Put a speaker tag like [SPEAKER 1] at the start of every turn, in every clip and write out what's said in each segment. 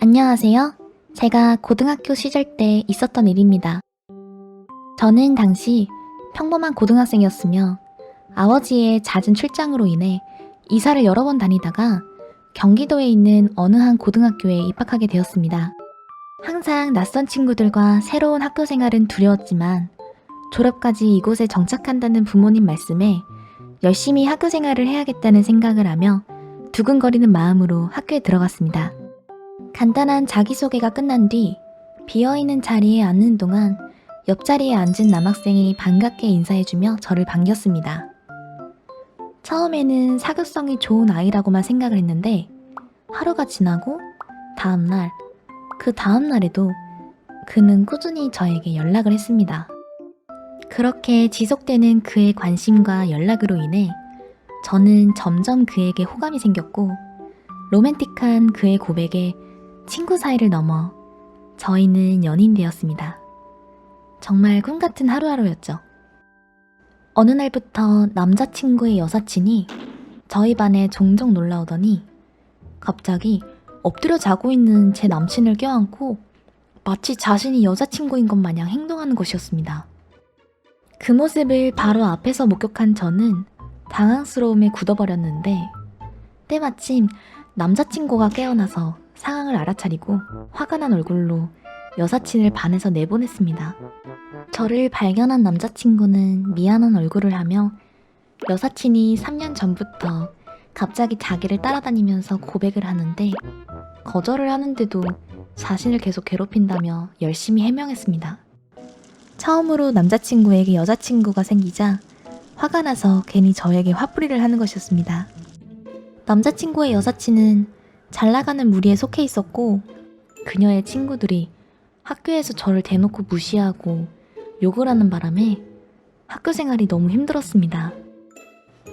[SPEAKER 1] 안녕하세요. 제가 고등학교 시절 때 있었던 일입니다. 저는 당시 평범한 고등학생이었으며 아버지의 잦은 출장으로 인해 이사를 여러 번 다니다가 경기도에 있는 어느 한 고등학교에 입학하게 되었습니다. 항상 낯선 친구들과 새로운 학교 생활은 두려웠지만 졸업까지 이곳에 정착한다는 부모님 말씀에 열심히 학교 생활을 해야겠다는 생각을 하며 두근거리는 마음으로 학교에 들어갔습니다. 간단한 자기소개가 끝난 뒤 비어있는 자리에 앉는 동안 옆자리에 앉은 남학생이 반갑게 인사해주며 저를 반겼습니다. 처음에는 사교성이 좋은 아이라고만 생각을 했는데 하루가 지나고 다음날, 그 다음날에도 그는 꾸준히 저에게 연락을 했습니다. 그렇게 지속되는 그의 관심과 연락으로 인해 저는 점점 그에게 호감이 생겼고 로맨틱한 그의 고백에 친구 사이를 넘어 저희는 연인 되었습니다. 정말 꿈 같은 하루하루였죠. 어느 날부터 남자친구의 여사친이 저희 반에 종종 놀라오더니 갑자기 엎드려 자고 있는 제 남친을 껴안고 마치 자신이 여자친구인 것 마냥 행동하는 것이었습니다. 그 모습을 바로 앞에서 목격한 저는 당황스러움에 굳어버렸는데 때마침 남자친구가 깨어나서 상황을 알아차리고 화가 난 얼굴로 여사친을 반에서 내보냈습니다. 저를 발견한 남자친구는 미안한 얼굴을 하며 여사친이 3년 전부터 갑자기 자기를 따라다니면서 고백을 하는데 거절을 하는데도 자신을 계속 괴롭힌다며 열심히 해명했습니다. 처음으로 남자친구에게 여자친구가 생기자 화가 나서 괜히 저에게 화풀이를 하는 것이었습니다. 남자친구의 여사친은 잘 나가는 무리에 속해 있었고 그녀의 친구들이 학교에서 저를 대놓고 무시하고 욕을 하는 바람에 학교 생활이 너무 힘들었습니다.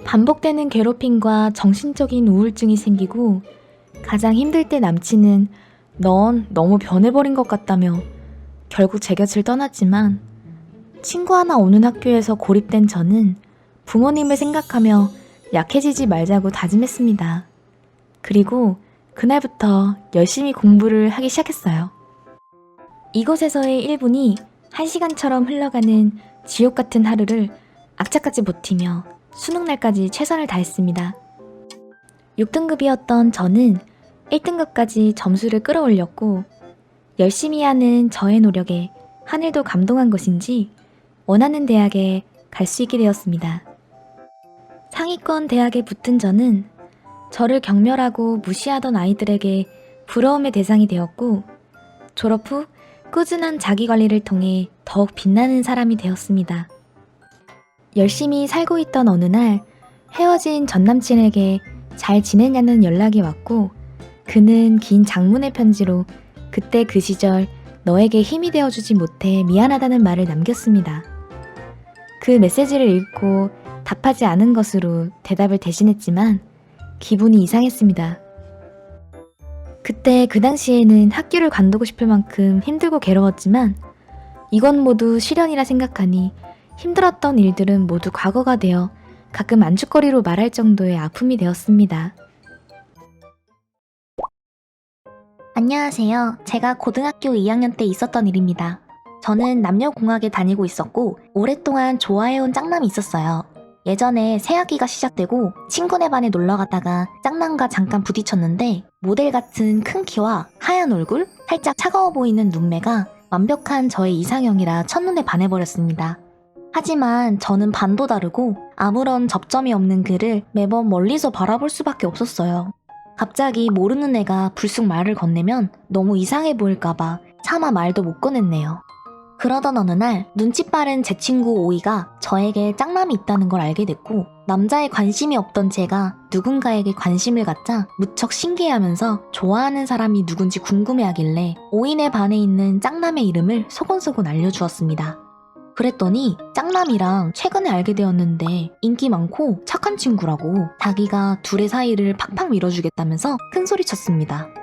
[SPEAKER 1] 반복되는 괴롭힘과 정신적인 우울증이 생기고 가장 힘들 때 남친은 넌 너무 변해버린 것 같다며 결국 제 곁을 떠났지만 친구 하나 오는 학교에서 고립된 저는 부모님을 생각하며 약해지지 말자고 다짐했습니다. 그리고 그날부터 열심히 공부를 하기 시작했어요. 이곳에서의 1분이 1시간처럼 흘러가는 지옥 같은 하루를 악착같이 버티며 수능날까지 최선을 다했습니다. 6등급이었던 저는 1등급까지 점수를 끌어올렸고 열심히 하는 저의 노력에 하늘도 감동한 것인지 원하는 대학에 갈 수 있게 되었습니다. 상위권 대학에 붙은 저는 저를 경멸하고 무시하던 아이들에게 부러움의 대상이 되었고 졸업 후 꾸준한 자기 관리를 통해 더욱 빛나는 사람이 되었습니다. 열심히 살고 있던 어느 날 헤어진 전 남친에게 잘 지내냐는 연락이 왔고 그는 긴 장문의 편지로 그때 그 시절 너에게 힘이 되어주지 못해 미안하다는 말을 남겼습니다. 그 메시지를 읽고 답하지 않은 것으로 대답을 대신했지만 기분이 이상했습니다. 그때 그 당시에는 학교를 관두고 싶을 만큼 힘들고 괴로웠지만 이건 모두 시련이라 생각하니 힘들었던 일들은 모두 과거가 되어 가끔 안주거리로 말할 정도의 아픔이 되었습니다. 안녕하세요. 제가 고등학교 2학년 때 있었던 일입니다. 저는 남녀공학에 다니고 있었고 오랫동안 좋아해온 짝남이 있었어요. 예전에 새학기가 시작되고 친구네 반에 놀러 갔다가 짝남과 잠깐 부딪혔는데 모델 같은 큰 키와 하얀 얼굴, 살짝 차가워 보이는 눈매가 완벽한 저의 이상형이라 첫눈에 반해버렸습니다. 하지만 저는 반도 다르고 아무런 접점이 없는 그를 매번 멀리서 바라볼 수밖에 없었어요. 갑자기 모르는 애가 불쑥 말을 건네면 너무 이상해 보일까봐 차마 말도 못 꺼냈네요. 그러던 어느 날 눈치 빠른 제 친구 오이가 저에게 짝남이 있다는 걸 알게 됐고 남자에 관심이 없던 제가 누군가에게 관심을 갖자 무척 신기해하면서 좋아하는 사람이 누군지 궁금해하길래 오인의 반에 있는 짝남의 이름을 소곤소곤 알려주었습니다. 그랬더니 짝남이랑 최근에 알게 되었는데 인기 많고 착한 친구라고 자기가 둘의 사이를 팍팍 밀어주겠다면서 큰 소리 쳤습니다.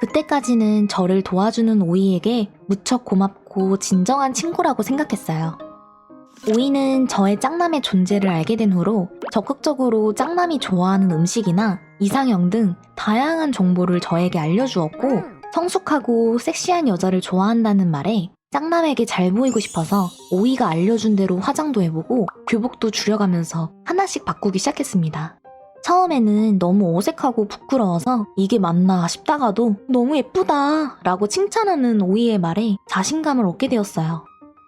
[SPEAKER 1] 그때까지는 저를 도와주는 오이에게 무척 고맙고 진정한 친구라고 생각했어요. 오이는 저의 짝남의 존재를 알게 된 후로 적극적으로 짝남이 좋아하는 음식이나 이상형 등 다양한 정보를 저에게 알려주었고 성숙하고 섹시한 여자를 좋아한다는 말에 짱남에게 잘 보이고 싶어서 오이가 알려준 대로 화장도 해보고 교복도 줄여가면서 하나씩 바꾸기 시작했습니다. 처음에는 너무 어색하고 부끄러워서 이게 맞나 싶다가도 너무 예쁘다 라고 칭찬하는 오이의 말에 자신감을 얻게 되었어요.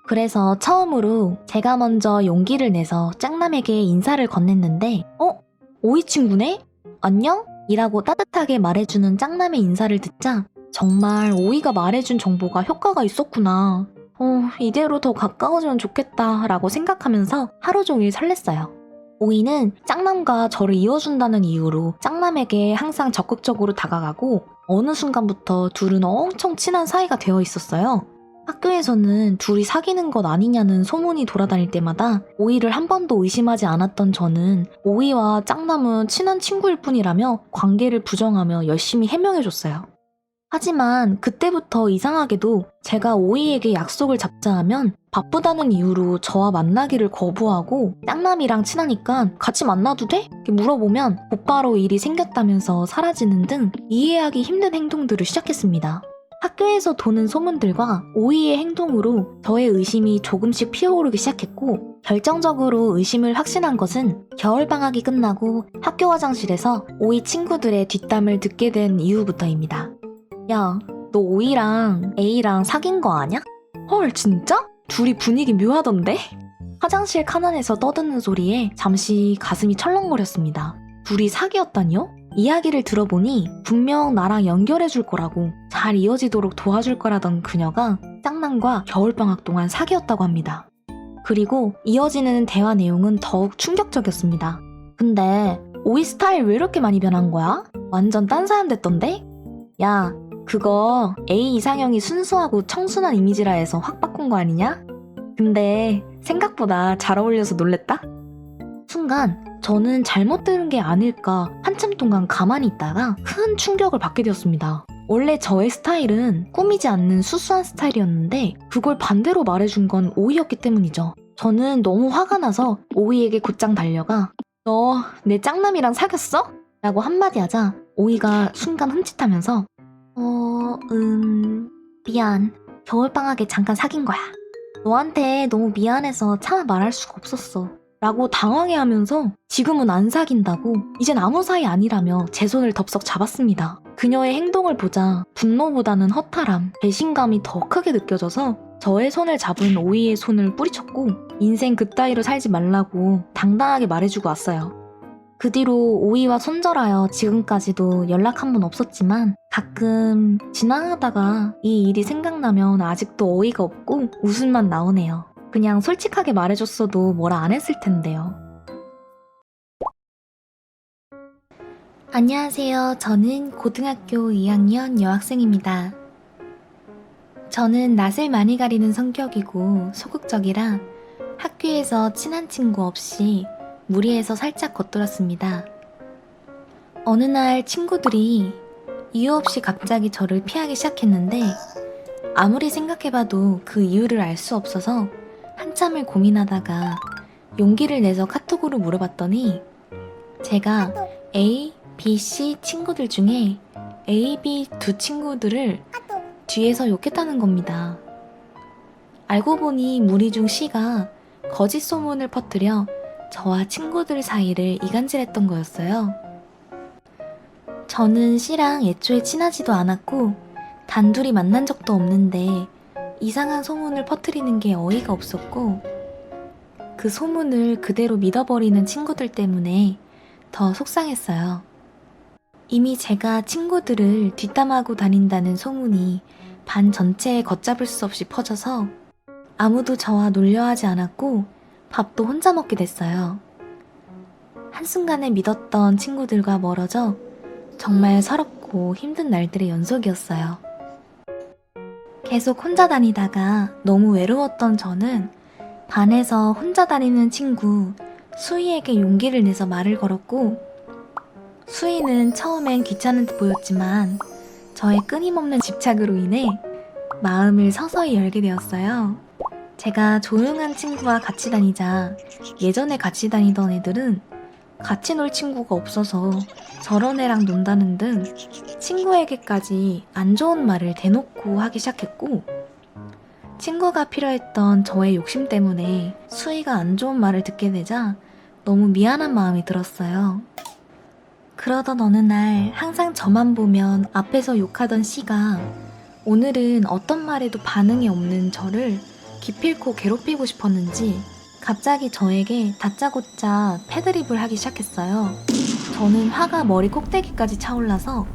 [SPEAKER 1] 그래서 처음으로 제가 먼저 용기를 내서 짱남에게 인사를 건넸는데 어? 오이 친구네? 안녕? 이라고 따뜻하게 말해주는 짱남의 인사를 듣자 정말 오이가 말해준 정보가 효과가 있었구나. 어, 이대로 더 가까워지면 좋겠다 라고 생각하면서 하루 종일 설렜어요. 오이는 짱남과 저를 이어준다는 이유로 짱남에게 항상 적극적으로 다가가고 어느 순간부터 둘은 엄청 친한 사이가 되어 있었어요. 학교에서는 둘이 사귀는 것 아니냐는 소문이 돌아다닐 때마다 오이를 한 번도 의심하지 않았던 저는 오이와 짱남은 친한 친구일 뿐이라며 관계를 부정하며 열심히 해명해줬어요. 하지만 그때부터 이상하게도 제가 오이에게 약속을 잡자 하면 바쁘다는 이유로 저와 만나기를 거부하고 짱남이랑 친하니까 같이 만나도 돼? 이렇게 물어보면 곧바로 일이 생겼다면서 사라지는 등 이해하기 힘든 행동들을 시작했습니다. 학교에서 도는 소문들과 오이의 행동으로 저의 의심이 조금씩 피어오르기 시작했고 결정적으로 의심을 확신한 것은 겨울방학이 끝나고 학교 화장실에서 오이 친구들의 뒷담을 듣게 된 이후부터입니다. 야, 너 오이랑 A랑 사귄 거 아냐? 헐, 진짜? 둘이 분위기 묘하던데? 화장실 칸안에서 떠드는 소리에 잠시 가슴이 철렁거렸습니다. 둘이 사귀었다니요? 이야기를 들어보니 분명 나랑 연결해줄 거라고 잘 이어지도록 도와줄 거라던 그녀가 짱남과 겨울방학 동안 사귀었다고 합니다. 그리고 이어지는 대화 내용은 더욱 충격적이었습니다. 근데 오이 스타일 왜 이렇게 많이 변한 거야? 완전 딴 사람 됐던데? 야, 그거 A 이상형이 순수하고 청순한 이미지라 해서 확 바꾼 거 아니냐? 근데 생각보다 잘 어울려서 놀랬다? 순간 저는 잘못 들은 게 아닐까 한참 동안 가만히 있다가 큰 충격을 받게 되었습니다. 원래 저의 스타일은 꾸미지 않는 수수한 스타일이었는데 그걸 반대로 말해준 건 오이였기 때문이죠. 저는 너무 화가 나서 오이에게 곧장 달려가 너 내 짱남이랑 사귀었어? 라고 한마디 하자 오이가 순간 흠칫하면서 어... 음... 미안 겨울방학에 잠깐 사귄 거야 너한테 너무 미안해서 차마 말할 수가 없었어 라고 당황해 하면서 지금은 안 사귄다고 이젠 아무 사이 아니라며 제 손을 덥석 잡았습니다. 그녀의 행동을 보자 분노보다는 허탈함, 배신감이 더 크게 느껴져서 저의 손을 잡은 오이의 손을 뿌리쳤고 인생 그따위로 살지 말라고 당당하게 말해주고 왔어요. 그 뒤로 오이와 손절하여 지금까지도 연락 한 번 없었지만 가끔 지나가다가 이 일이 생각나면 아직도 어이가 없고 웃음만 나오네요. 그냥 솔직하게 말해줬어도 뭐라 안 했을 텐데요. 안녕하세요. 저는 고등학교 2학년 여학생입니다. 저는 낯을 많이 가리는 성격이고 소극적이라 학교에서 친한 친구 없이 무리해서 살짝 겉돌았습니다. 어느 날 친구들이 이유 없이 갑자기 저를 피하기 시작했는데 아무리 생각해봐도 그 이유를 알 수 없어서 한참을 고민하다가 용기를 내서 카톡으로 물어봤더니 제가 A, B, C 친구들 중에 A, B 두 친구들을 뒤에서 욕했다는 겁니다. 알고 보니 무리 중 C가 거짓 소문을 퍼뜨려 저와 친구들 사이를 이간질했던 거였어요. 저는 C랑 애초에 친하지도 않았고 단둘이 만난 적도 없는데 이상한 소문을 퍼뜨리는 게 어이가 없었고 그 소문을 그대로 믿어버리는 친구들 때문에 더 속상했어요. 이미 제가 친구들을 뒷담하고 다닌다는 소문이 반 전체에 걷잡을 수 없이 퍼져서 아무도 저와 놀려하지 않았고 밥도 혼자 먹게 됐어요. 한순간에 믿었던 친구들과 멀어져 정말 서럽고 힘든 날들의 연속이었어요. 계속 혼자 다니다가 너무 외로웠던 저는 반에서 혼자 다니는 친구 수희에게 용기를 내서 말을 걸었고 수희는 처음엔 귀찮은 듯 보였지만 저의 끊임없는 집착으로 인해 마음을 서서히 열게 되었어요. 제가 조용한 친구와 같이 다니자 예전에 같이 다니던 애들은 같이 놀 친구가 없어서 저런 애랑 논다는 등 친구에게까지 안 좋은 말을 대놓고 하기 시작했고 친구가 필요했던 저의 욕심 때문에 수희가 안 좋은 말을 듣게 되자 너무 미안한 마음이 들었어요. 그러던 어느 날 항상 저만 보면 앞에서 욕하던 씨가 오늘은 어떤 말에도 반응이 없는 저를 기필코 괴롭히고 싶었는지 갑자기 저에게 다짜고짜 패드립을 하기 시작했어요. 저는 화가 머리 꼭대기까지 차올라서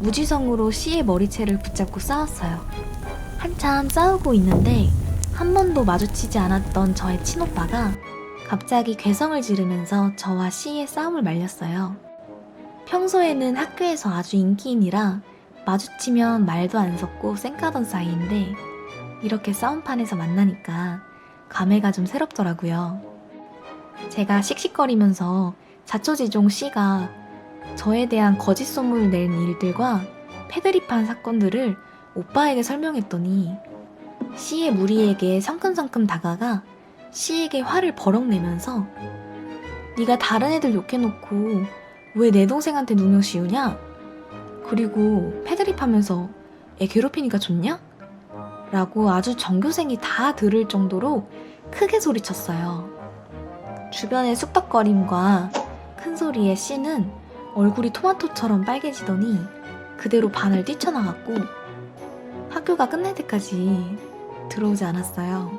[SPEAKER 1] 무지성으로 씨의 머리채를 붙잡고 싸웠어요. 한참 싸우고 있는데 한 번도 마주치지 않았던 저의 친오빠가 갑자기 괴성을 지르면서 저와 씨의 싸움을 말렸어요. 평소에는 학교에서 아주 인기인이라 마주치면 말도 안 섞고 쌩까던 사이인데 이렇게 싸움판에서 만나니까 감회가 좀 새롭더라고요. 제가 씩씩거리면서 자초지종 씨가 저에 대한 거짓 소문을 낸 일들과 패드립한 사건들을 오빠에게 설명했더니 씨의 무리에게 성큼성큼 다가가 씨에게 화를 버럭 내면서 네가 다른 애들 욕해놓고 왜 내 동생한테 누명 씌우냐? 그리고 패드립하면서 애 괴롭히니까 좋냐? 라고 아주 전교생이 다 들을 정도로 크게 소리쳤어요. 주변의 쑥덕거림과 큰 소리에 씨는 얼굴이 토마토처럼 빨개지더니 그대로 반을 뛰쳐나갔고 학교가 끝날 때까지 들어오지 않았어요.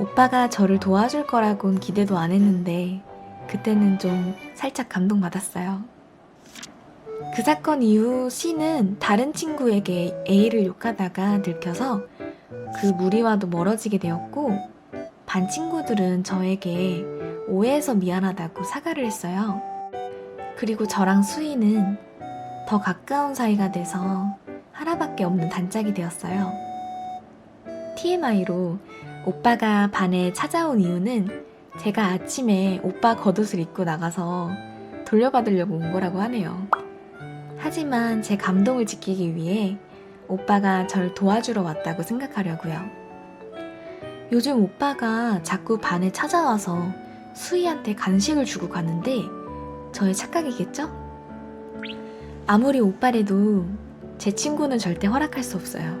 [SPEAKER 1] 오빠가 저를 도와줄 거라곤 기대도 안 했는데 그때는 좀 살짝 감동받았어요. 그 사건 이후 C는 다른 친구에게 A를 욕하다가 들켜서 그 무리와도 멀어지게 되었고 반 친구들은 저에게 오해해서 미안하다고 사과를 했어요. 그리고 저랑 수희는 더 가까운 사이가 돼서 하나밖에 없는 단짝이 되었어요. TMI로 오빠가 반에 찾아온 이유는 제가 아침에 오빠 겉옷을 입고 나가서 돌려받으려고 온 거라고 하네요. 하지만 제 감동을 지키기 위해 오빠가 절 도와주러 왔다고 생각하려고요. 요즘 오빠가 자꾸 반에 찾아와서 수희한테 간식을 주고 가는데 저의 착각이겠죠? 아무리 오빠래도 제 친구는 절대 허락할 수 없어요.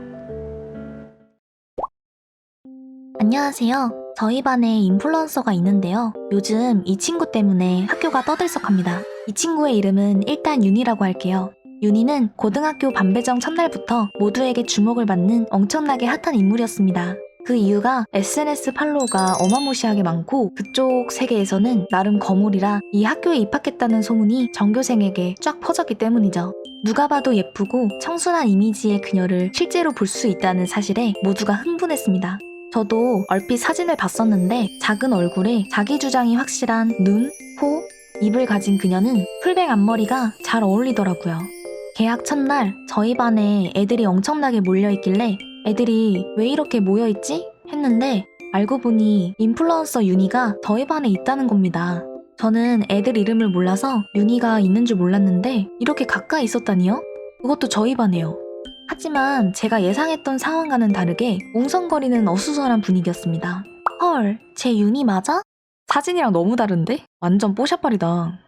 [SPEAKER 1] 안녕하세요. 저희 반에 인플루언서가 있는데요. 요즘 이 친구 때문에 학교가 떠들썩합니다. 이 친구의 이름은 일단 윤이라고 할게요. 윤이는 고등학교 반배정 첫날부터 모두에게 주목을 받는 엄청나게 핫한 인물이었습니다. 그 이유가 SNS 팔로워가 어마무시하게 많고 그쪽 세계에서는 나름 거물이라 이 학교에 입학했다는 소문이 전교생에게 쫙 퍼졌기 때문이죠. 누가 봐도 예쁘고 청순한 이미지의 그녀를 실제로 볼 수 있다는 사실에 모두가 흥분했습니다. 저도 얼핏 사진을 봤었는데 작은 얼굴에 자기 주장이 확실한 눈, 코, 입을 가진 그녀는 풀뱅 앞머리가 잘 어울리더라고요. 개학 첫날 저희 반에 애들이 엄청나게 몰려있길래 애들이 왜 이렇게 모여있지? 했는데 알고 보니 인플루언서 윤희가 저희 반에 있다는 겁니다. 저는 애들 이름을 몰라서 윤희가 있는 줄 몰랐는데 이렇게 가까이 있었다니요? 그것도 저희 반에요. 하지만 제가 예상했던 상황과는 다르게 웅성거리는 어수선한 분위기였습니다. 헐, 제 윤희 맞아? 사진이랑 너무 다른데? 완전 뽀샤빨이다.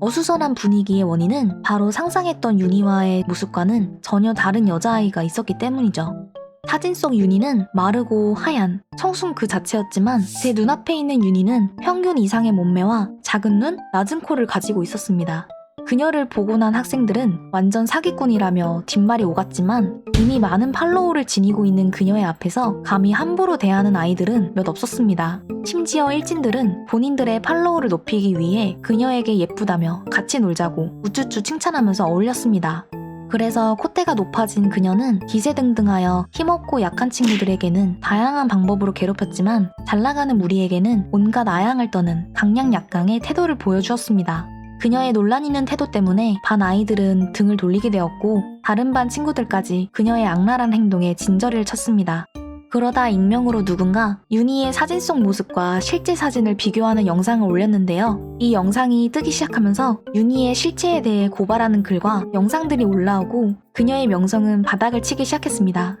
[SPEAKER 1] 어수선한 분위기의 원인은 바로 상상했던 윤희와의 모습과는 전혀 다른 여자아이가 있었기 때문이죠. 사진 속 윤희는 마르고 하얀 청순 그 자체였지만 제 눈앞에 있는 윤희는 평균 이상의 몸매와 작은 눈, 낮은 코를 가지고 있었습니다. 그녀를 보고 난 학생들은 완전 사기꾼이라며 뒷말이 오갔지만 이미 많은 팔로워를 지니고 있는 그녀의 앞에서 감히 함부로 대하는 아이들은 몇 없었습니다. 심지어 일진들은 본인들의 팔로워를 높이기 위해 그녀에게 예쁘다며 같이 놀자고 우쭈쭈 칭찬하면서 어울렸습니다. 그래서 콧대가 높아진 그녀는 기세등등하여 힘없고 약한 친구들에게는 다양한 방법으로 괴롭혔지만 잘 나가는 무리에게는 온갖 아양을 떠는 강약약강의 태도를 보여주었습니다. 그녀의 논란 있는 태도 때문에 반 아이들은 등을 돌리게 되었고 다른 반 친구들까지 그녀의 악랄한 행동에 진저리를 쳤습니다. 그러다 익명으로 누군가 윤희의 사진 속 모습과 실제 사진을 비교하는 영상을 올렸는데요. 이 영상이 뜨기 시작하면서 윤희의 실체에 대해 고발하는 글과 영상들이 올라오고 그녀의 명성은 바닥을 치기 시작했습니다.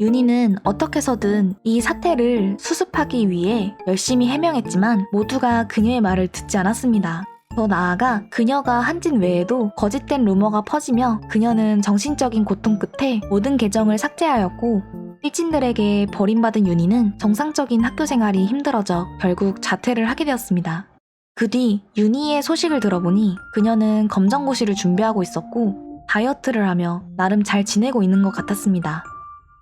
[SPEAKER 1] 윤희는 어떻게 해서든 이 사태를 수습하기 위해 열심히 해명했지만 모두가 그녀의 말을 듣지 않았습니다. 더 나아가 그녀가 한진 외에도 거짓된 루머가 퍼지며 그녀는 정신적인 고통 끝에 모든 계정을 삭제하였고 일진들에게 버림받은 윤희는 정상적인 학교 생활이 힘들어져 결국 자퇴를 하게 되었습니다. 그 뒤 윤희의 소식을 들어보니 그녀는 검정고시를 준비하고 있었고 다이어트를 하며 나름 잘 지내고 있는 것 같았습니다.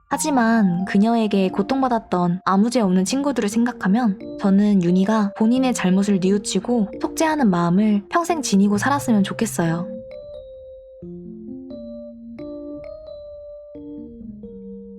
[SPEAKER 1] 하지만 그녀에게 고통받았던 아무 죄 없는 친구들을 생각하면 저는 윤희가 본인의 잘못을 뉘우치고 속죄하는 마음을 평생 지니고 살았으면 좋겠어요.